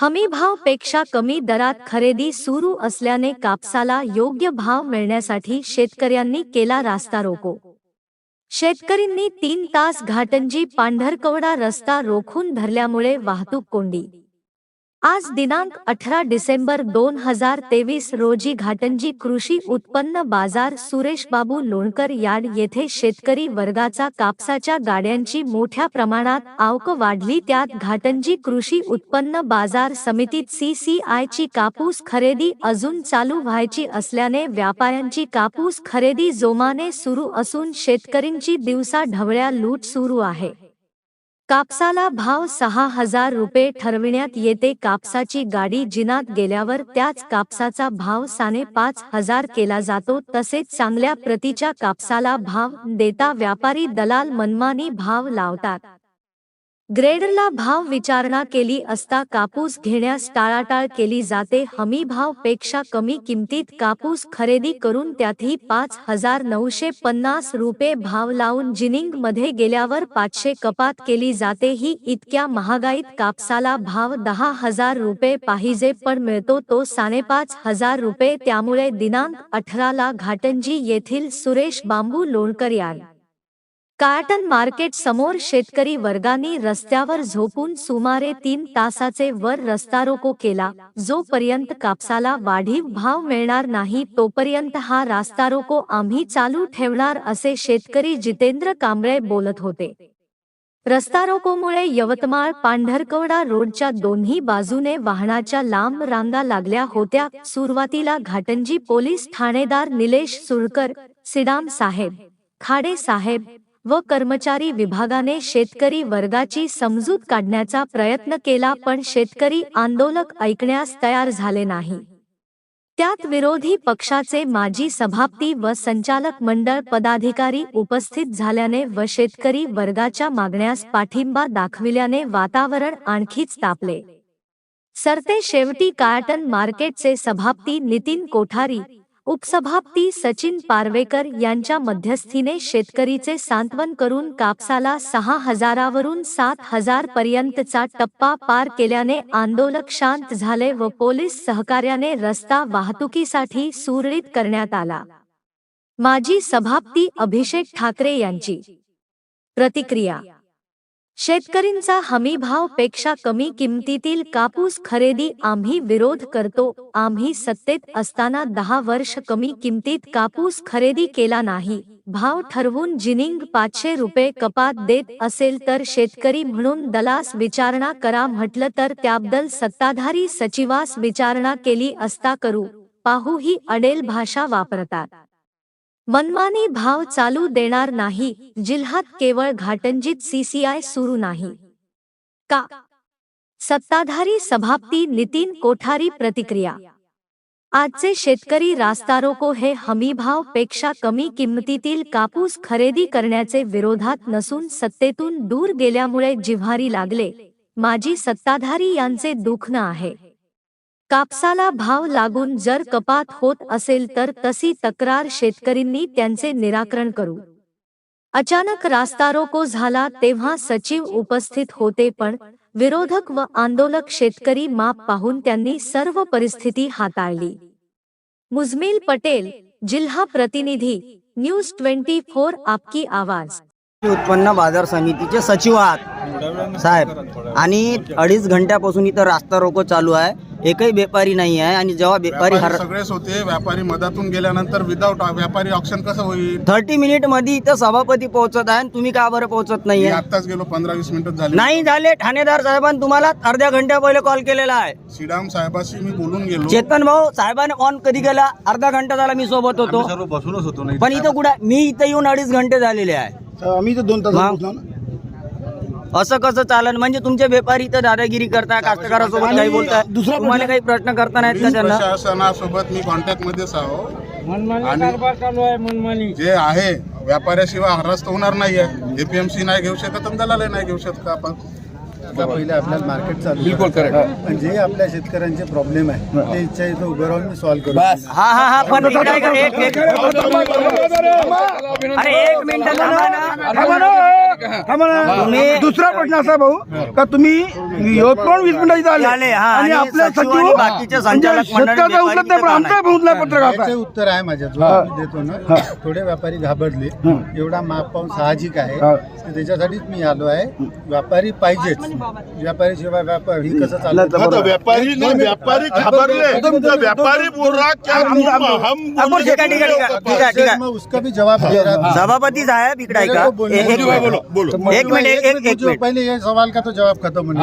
हमी भावपेक्षा कमी दरात खरेदी सुरू असल्याने कापसाला योग्य भाव मिळण्यासाठी शेतकऱ्यांनी केला रास्ता रोको. शेतकरींनी तीन तास घाटंजी पांढरकवडा रस्ता रोखून धरल्यामुळे वाहतूक कोंडी. आज दिनांक अठरा डिसेंबर दोन हजार तेवीस रोजी घाटंजी कृषी उत्पन्न बाजार सुरेश बाबू लोणकर यार्ड येथे शेतकरी वर्गाचा कापसाच्या गाड्यांची मोठ्या प्रमाणात आवक वाढली. त्यात घाटंजी कृषी उत्पन्न बाजार समितीत सीसीआय ची कापूस खरेदी अजून चालू व्हायची असल्याने व्यापाऱ्यांची कापूस खरेदी जोमाने सुरू असून शेतकरींची दिवसा ढवळ्या लूट सुरू आहे. कापसाला भाव सहा हजार रुपये ठरविण्यात येते. कापसाची गाडी जिनात गेल्यावर त्याच कापसाचा भाव साने पाच हजार केला जातो. तसेच चांगल्या प्रतीच्या कापसाला भाव देता व्यापारी दलाल मनमानी भाव लावतात. ग्रेडरला भाव विचारणा केली असता कापूस घेण्यास टाळाटाळ केली जाते. हमी भावपेक्षा कमी किमतीत कापूस खरेदी करून त्यातही पाच हजार नऊशे पन्नास रुपये भाव लावून जिनिंगमध्ये गेल्यावर पाचशे कपात केली जाते. ही इतक्या महागाईत कापसाला भाव दहा हजार रुपये पाहिजे पण मिळतो. तो साडेपाच हजार रुपये त्यामुळे दिनांक अठराला घाटंजी येथील सुरेश बांबू लोणकर यांनी कार्टन मार्केट समोर शेतकरी वर्गाने रस्त्यावर झोपून सुमारे तीन तासाचे वर रस्तारोको केला. जोपर्यंत कापसाला वाढीव भाव मिळणार नाही तोपर्यंत हा रास्तारोको आम्ही चालू ठेवणार असे शेतकरी जितेंद्र कांबळे बोलत होते. रस्तारोकोमुळे यवतमाळ पांढरकवडा रोडच्या दोन्ही बाजूने वाहनाच्या लांब रांगा लागल्या होत्या. सुरुवातीला घाटंजी पोलीस ठाणेदार निलेश सुळकर सिडाम साहेब खाडे साहेब व कर्मचारी विभागाने शेतकरी वर्गाची समजूत काढण्याचा प्रयत्न केला पण शेतकरी आंदोलक ऐकण्यास तयार झाले नाही. त्यात विरोधी पक्षाचे माजी सभापती व संचालक मंडळ पदाधिकारी उपस्थित झाल्याने व शेतकरी वर्गाच्या मागण्यास पाठिंबा दाखविल्याने वातावरण आणखीच तापले. सरते शेवटी कार्टन मार्केटचे सभापती नितीन कोठारी उपसभापती सचिन पारवेकर यांच्या मध्यस्थीने शेतकरीचे सांत्वन करून कापसाला सहा हजारावरून सात हजार पर्यंतचा टप्पा पार केल्याने आंदोलक शांत झाले व पोलीस सहकार्याने रस्ता वाहतुकीसाठी सुरळीत करण्यात आला. माजी सभापती अभिषेक ठाकरे यांची प्रतिक्रिया शेतकरींचा हमी भावपेक्षा कमी किमतीतील कापूस खरेदी आम्ही विरोध करतो. आम्ही सत्तेत असताना दहा वर्ष कमी किमतीत कापूस खरेदी केला नाही. भाव ठरवून जिनिंग पाचशे रुपये कपात देत असेल तर शेतकरी म्हणून दलास विचारणा करा म्हटलं तर त्याबद्दल सत्ताधारी सचिवास विचारणा केली असता करू. पाहू ही अडेल भाषा वापरतात. मनमानी भाव चालू देणार नाही जिल्ह्यात केवळ घाटंजीत सीसीआय सुरू नाही. का? सत्ताधारी सभापती नितीन कोठारी प्रतिक्रिया. आजचे शेतकरी रास्तारोको हे हमीभावपेक्षा कमी किंमतीतील कापूस खरेदी करण्याचे विरोधात नसून सत्तेतून दूर गेल्यामुळे जिव्हारी लागले माजी सत्ताधारी यांचे दुखणं आहे. कापसाला भाव लागून जर कपात होत असेल तर तशी तक्रार शेतकरींनी त्यांचे निराकरण करू. अचानक रास्तारोको झाला तेव्हा सचिव उपस्थित होते पण विरोधक व आंदोलक शेतकरी माप पाहून त्यांनी सर्व परिस्थिती हाताळली. मुजमिल पटेल जिल्हा प्रतिनिधी न्यूज ट्वेंटी फोर आपकी आवाज. उत्पन्न बाजार समितीचे सचिव आहात. साहेब आणि अडीच घंट्यापासून इथं रास्ता रोको चालू आहे. एकही व्यापारी नाही आहे आणि जेव्हा व्यापारी हर व्यापारी सगळेच होते व्यापारी मधातून गेल्यानंतर विदाऊट व्यापारी ऑप्शन कसं होईल? थर्टी मिनिटमध्ये इथं सभापती पोहोचत आहे आणि तुम्ही का बरं पोहोचत मी नाहीये? आत्ताच गेलो पंधरा वीस मिनिटं झाली. नाही झाले ठाणेदार साहेबांनी तुम्हाला अर्ध्या घंट्या पहिले कॉल केलेला आहे. श्रीराम साहेबाशी मी बोलून गेलो. चेतन भाऊ साहेबांनी ऑन कधी केला? अर्धा घंटा झाला मी सोबत होतो. सर्व बसूनच होतो नाही पण इथं. कुठे मी इथं येऊन अडीच घंटे झालेले आहे. आम्ही तर दोन तास. असं कसं चालन म्हणजे तुमचे व्यापारी इथं दादागिरी करताय कास्तकारासोबत काही बोलताय दुसरा तुम्हाला काही प्रश्न करता नाहीत का त्यांना प्रशासनासोबत मी कॉन्टॅक्ट मध्येच आहो आणि जे आहे व्यापाऱ्याशिवाय हरस्त होणार नाहीये एपीएमसी नाही घेऊ शकत आणि दलाल नाही घेऊ शकत आपण आता पहिले आपल्याला मार्केट चालू बिलकुल करेक्ट पण जे आपल्या शेतकऱ्यांचे प्रॉब्लेम आहे ते इच्छा इथं उभं राहून मी सॉल्व्ह करू हा हा हा पण एक एक- एक- अरे एक मिनिट थांबा ना. थांबा ना. दुसरा प्रश्न असा भाऊ का तुम्ही यवतमाळ वीस मिनिटं इथं आले, आले हा, आणि आणि आपले सचिव सचिव आणि बाकीचे संचालक मंडळ शेतकऱ्याचा व्यापारी उचलत नाही पण इथं आमचा बहुतला पत्रकार उत्तर आहे माझ्या देतो ना थोडे व्यापारी घाबरले. एवढा माप पाहून साहजिक आहे. हा. त्याच्यासाठीच मी आलो आहे. व्यापारी पाहिजेच. व्यापारी शिवाय व्यापार ही कसं चालतं व्यापारी नाही व्यापारी घाबरले. तुमचा व्यापारी बोल रहा क्या उसका भी जवाब दे रहा सभापती साहेब इकडे ऐका. बोलो. बोलो. एक मिनिट एक पहले ये सवाल का तो जवाब खत्म होने।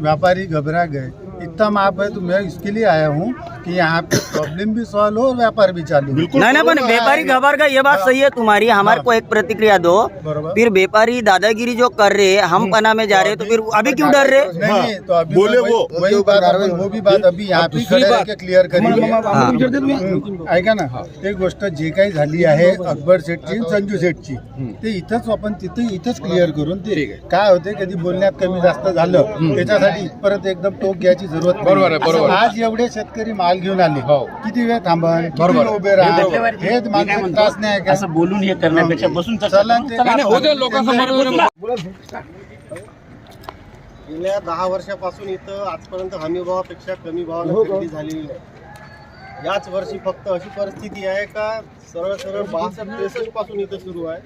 व्यापारी घबरा गए. इतना माप है तो मैं इसके लिए आया हूँ। कि यहाँ पे प्रॉब्लम भी सॉल्व हो और व्यापार भी चालू हो। बिल्कुल। नहीं नहीं पण व्यापारी घबर का ये बात सही है तुम्हारी हमारे को एक प्रतिक्रिया दो। फिर व्यापारी दादागिरी जो कर रहे हैं हम पना में जा रहे हैं तो फिर अभी क्यों डर रहे? नहीं नहीं तो अभी बोले वो। वही बात वो। भी बात अभी यहाँ पे खड़े रह के क्लिअर करेंगे हा. ऐका ना एक गोष्ट जे काही झाली आहे अकबर सेठची संजू सेठची ते इथंच आपण तिथे इथंच क्लिअर करून ते काय होते कधी बोलण्यात कमी जास्त झालं त्याच्यासाठी परत एकदम टोक घ्यायची जरूरत बरोबर आज एवढे शेतकरी माल घेऊन आले. किती वेळ थांबन किती वेळ उभे राहा हेच माणसाला त्रास नाही का? असं बोलून हे करण्यापेक्षा बसून गेल्या दहा वर्षापासून इथं आजपर्यंत हमी भावापेक्षा कमी भावाने खरेदी झालेली नाही याच वर्षी फक्त अशी परिस्थिती आहे का सरळ सरळ बासष्ट त्रेसष्टपासून इथं सुरू आहे.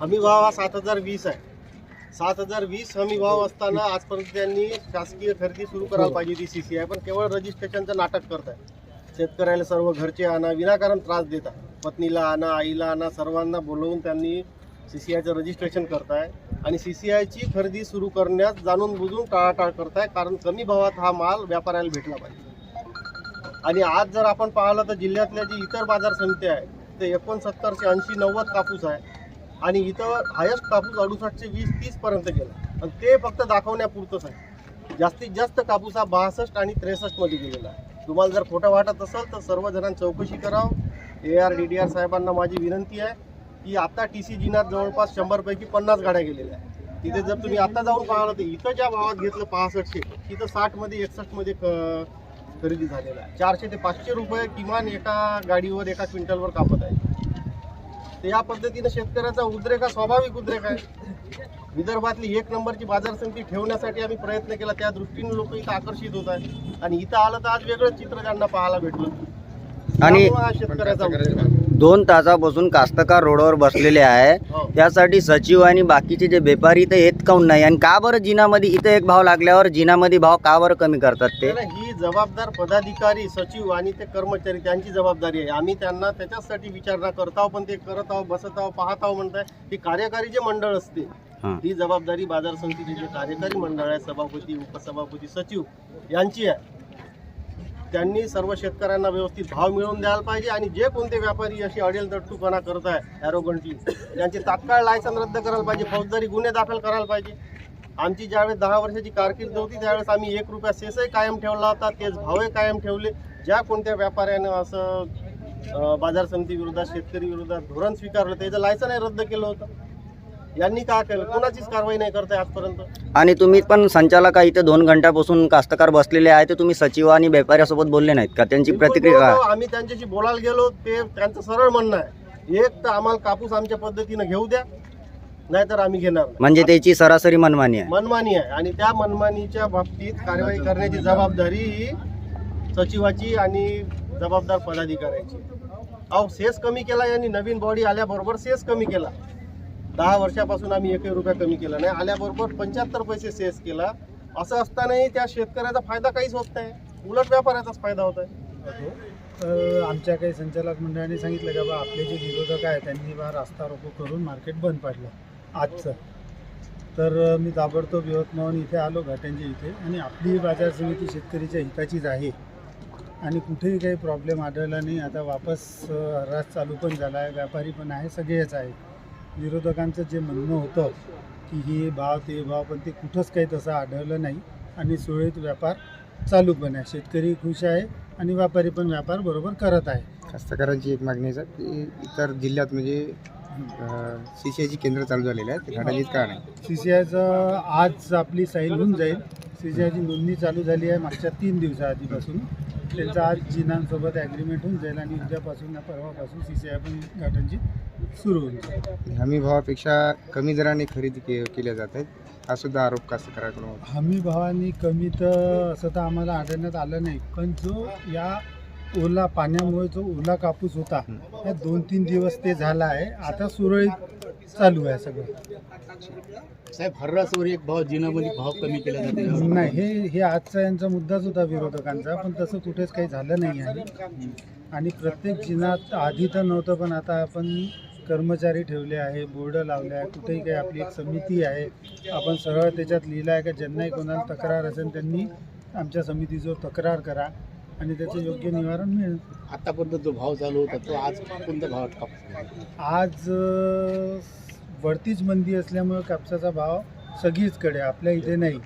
हमी भाव हा सात हजार वीस आहे. सात हजार वीस हमी भाव असताना आजपर्यंत त्यांनी शासकीय खरेदी सुरू करायला पाहिजे ती सी सी आहे पण केवळ रजिस्ट्रेशनचं नाटक करत आहे शेतकऱ्याला सर्व घरचे आणा विनाकारण त्रास देता पत्नीला आणा आईला आणा सर्वांना बोलवून त्यांनी सी सी आयचं रजिस्ट्रेशन करताय. आणि सी सी आयची खरेदी सुरू करण्यास जाणून बुजून टाळाटाळ करताय कारण कमी भावात हा माल व्यापाऱ्याला भेटला पाहिजे. आणि आज जर आपण पाहिलं तर जिल्ह्यातल्या जी इतर बाजार समिती आहे ते एकोणसत्तरशे ऐंशी नव्वद कापूस आहे. आणि इथं हायस्ट कापूस अडुसष्टशे वीस तीस पर्यंत गेला. आणि ते फक्त दाखवण्यापुरतंच आहे. जास्तीत जास्त कापूस हा बासष्ट आणि त्रेसष्टमध्ये गेलेला आहे. तुम्हाला जर खोटं वाटत असेल तर सर्वजणांनी चौकशी करावं. A R D D R साहेबांना माझी विनंती आहे की आता टी सी जिनात जवळपास शंभरपैकी पन्नास गाड्या गेलेल्या आहेत. तिथे जर तुम्ही आता जाऊन पाहिलं तर इथं ज्या भावात घेतलं पासष्टशे तिथं साठमध्ये एकसष्टमध्ये क खरेदी झालेला आहे. चारशे ते पाचशे रुपये किमान एका गाडीवर एका क्विंटलवर कापत आहे. तर या पद्धतीनं शेतकऱ्याचा उद्रेक हा स्वाभाविक उद्रेक आहे. विदर्भातली एक नंबरची बाजार समिती ठेवण्यासाठी आम्ही प्रयत्न केला. त्या दृष्टीने लोक इथं आकर्षित होत आहेत. आणि इथं आलं तर आज वेगळं चित्र त्यांना पाहायला भेटलं. आणि शेतकऱ्याचा. दोन तासापासून कास्तकार रोडवर बसलेले आहे. हो. त्यासाठी सचिव आणि बाकीचे जे व्यापारी इथं येत काऊन नाही? आणि का बरं जिनामध्ये इथं एक भाव लागल्यावर जिनामध्ये भाव का बरं कमी करतात ते? ही जबाबदार पदाधिकारी सचिव आणि ते कर्मचारी त्यांची जबाबदारी आहे. आम्ही त्यांना त्याच्यासाठी विचारणा करत आहोत पण ते करत आहोत बसत आहोत पाहत आहोत म्हणताय. ही कार्यकारी जे मंडळ असते. ही जबाबदारी बाजार समितीचे जे कार्यकारी मंडळ आहे सभापती उपसभापती सचिव यांची आहे. त्यांनी सर्व शेतकऱ्यांना व्यवस्थित भाव मिळवून द्यायला पाहिजे आणि जे कोणते व्यापारी अशी अडेल दट्टूपणा करत आहे ॲरोगंटली त्यांचे तात्काळ लायसन रद्द करायला पाहिजे फौजदारी गुन्हे दाखल करायला पाहिजे. आमची ज्यावेळेस दहा वर्षाची कारकीर्द होती त्यावेळेस आम्ही एक रुपया सेसही कायम ठेवला होता तेच भावही कायम ठेवले. ज्या कोणत्या व्यापाऱ्यानं असं बाजार समिती विरोधात शेतकरी विरोधात धोरण स्वीकारलं त्याचं लायसनही रद्द केलं होतं. यांनी का केलं? कोणाचीच कारवाई नाही करताय आजपर्यंत? आणि तुम्ही पण संचालका इथे दोन घंट्यापासून कास्तकार बसलेले आहे ते तुम्ही सचिव आणि व्यापाऱ्यासोबत बोलले नाहीत का? त्यांची प्रतिक्रिया काय. आम्ही त्यांच्याशी बोलायला गेलो ते त्यांचं सरळ म्हणणं आहे. एक तर आम्हाला कापूस आमच्या पद्धतीनं घेऊ द्या नाहीतर आम्ही घेणार नाही. म्हणजे त्याची सरासरी मनमानी आहे. मनमानी आहे. आणि त्या मनमानीच्या बाबतीत कारवाई करण्याची जबाबदारी ही सचिवाची आणि जबाबदार पदाधिकाऱ्याची अहो सेस कमी केला यांनी नवीन बॉडी आल्याबरोबर सेस कमी केला. दहा वर्षापासून आम्ही एकही रुपया कमी केला नाही. आल्याबरोबर पंच्याहत्तर पैसे सेस केला. असं असतानाही त्या शेतकऱ्याचा फायदा काहीच होत नाही. उलट व्यापाऱ्याचाच फायदा होत आहे. आमच्या काही संचालक मंडळाने सांगितलं का बा आपले जे विरोधक आहे त्यांनी बा रास्ता रोको करून मार्केट बंद पाडलं आजचं. तर मी ताबडतोब यवतमाळ इथे आलो घाट्यांच्या इथे. आणि आपली बाजार समिती शेतकरीच्या हिताचीच आहे. आणि कुठेही काही प्रॉब्लेम आढळला नाही. आता वापस अ, चालू पण झाला आहे. व्यापारी पण आहे. सगळेच आहे विरोधकांचं जे म्हणणं होतं की हे भाव ते भाव पण ते कुठंच काही तसं आढळलं नाही. आणि सुरळीत व्यापार चालू पण आहे. शेतकरी खुश आहे आणि व्यापारी पण व्यापार बरोबर करत आहे. कास्तकारांची एक मागणी आहे की इतर जिल्ह्यात म्हणजे सी सी आयची केंद्र चालू झालेले आहेत घाटाजीत का नाही? सी सी आयचं आज आपली साईल होऊन जाईल. सी सी आयची नोंदणी चालू झाली आहे मागच्या तीन दिवसाआधीपासून. त्यांचा आज जिनांसोबत ॲग्रीमेंट होऊन जाईल आणि उद्यापासून ना परवापासून सी सी आय पण घाटांची सुरू होईल. हमी भावापेक्षा कमी दराने खरेदी के केल्या जात आहेत. हा सुद्धा आरोप कास्तकाराकडून होता? हमी भावाने कमी तर असं तर आम्हाला आढळण्यात आलं नाही. पण जो या ओला पाण्यामुळे जो ओला कापूस होता या दोन तीन दिवस ते झाला आहे. आता सुरळीत चालू आहे सगळं. साहेब हर्रासवर एक भाव जिनामध्ये भाव कमी केला जाते. नाही हे हे आजचा यांचा मुद्दाच होता विरोधकांचा पण तसं कुठेच काही झालं नाही आहे. आणि प्रत्येक जिनात आधी तर नव्हतं पण आता आपण कर्मचारी ठेवले आहे बोर्ड लावले आहे कुठेही काही आपली एक समिती आहे. आपण सरळ त्याच्यात लिहिलं आहे का ज्यांनाही कोणाला तक्रार असेल त्यांनी आमच्या समितीजवळ तक्रार करा. आणि त्याचं योग्य निवारण मिळेल. आतापर्यंत जो भाव चालू होता तो आज कोणत्या भावात कापूस आज अ, वरतीच मंदी असल्यामुळं कापसाचा भाव सगळीचकडे आपल्या इथे नाही.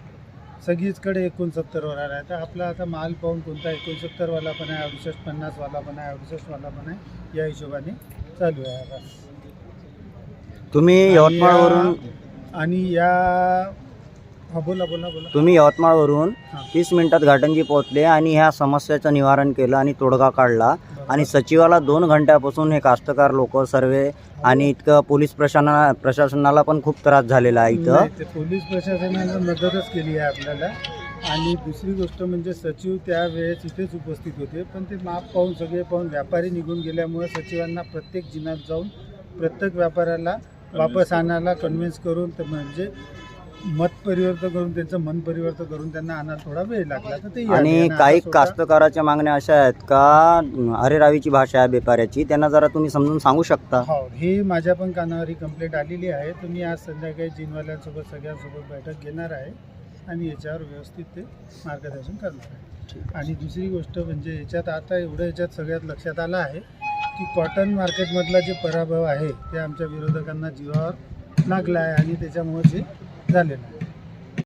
सगळीचकडे एकोणसत्तरवर आला आहे. तर आपला आता माल पाहून कोणता एकोणसत्तरवाला पण आहे अडुसष्ट पन्नासवाला पण आहे अडुसष्टवाला पण आहे या हिशोबाने चालू आहे. आता तुम्ही आणि यवतमाळवरून आणि या बोला बोला बोला. तुम्ही यवतमाळवरून हां. तीस मिनिटात घाटंजी पोहोचले आणि ह्या समस्याचं निवारण केलं आणि तोडगा काढला. आणि सचिवाला दोन घंट्यापासून हे कास्तकार लोक सर्वे आणि इतकं पोलीस प्रशासना प्रशासनाला पण खूप त्रास झालेला आहे इथं. नाही, ते पोलीस प्रशासनानं मदतच केली आहे आपल्याला. आणि दुसरी गोष्ट म्हणजे सचिव त्यावेळेस इथेच उपस्थित होते. पण ते माप पाहून सगळे पाहून व्यापारी निघून गेल्यामुळे सचिवांना प्रत्येक जिल्ह्यात जाऊन प्रत्येक व्यापाऱ्याला वापस आणायला कन्व्हिन्स करून म्हणजे मत परिवर्तन करून त्यांचं मन परिवर्तन करून त्यांना आणायला थोडा वेळ लागला. तर ते. आणि काही कास्तकाराच्या मागण्या अशा आहेत का? अरेरावीची भाषा आहे व्यापाऱ्याची त्यांना जरा तुम्ही समजून सांगू शकता. हो हे माझ्या पण कानावर ही कंप्लेंट आलेली आहे. तर मी आज संध्याकाळी जिनवाल्यांसोबत सगळ्यांसोबत बैठक घेणार आहे आणि याच्यावर व्यवस्थित ते मार्गदर्शन करणार आहे. आणि दुसरी गोष्ट म्हणजे याच्यात आता एवढं याच्यात सगळ्यात लक्षात आलं आहे की कॉटन मार्केटमधला जे पराभव आहे ते आमच्या विरोधकांना जीवावर लागला आहे आणि त्याच्यामुळे ते झालेलं आहे.